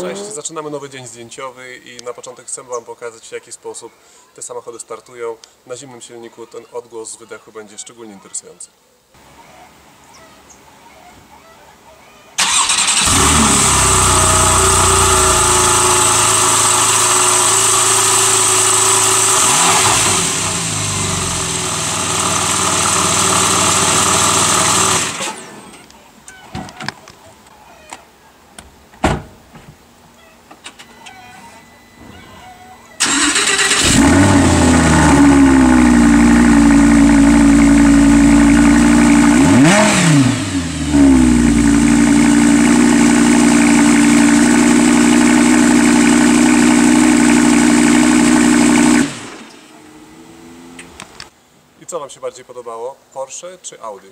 Cześć, zaczynamy nowy dzień zdjęciowy i na początek chcę Wam pokazać w jaki sposób te samochody startują. Na zimnym silniku ten odgłos z wydechu będzie szczególnie interesujący. I co Wam się bardziej podobało? Porsche czy Audi?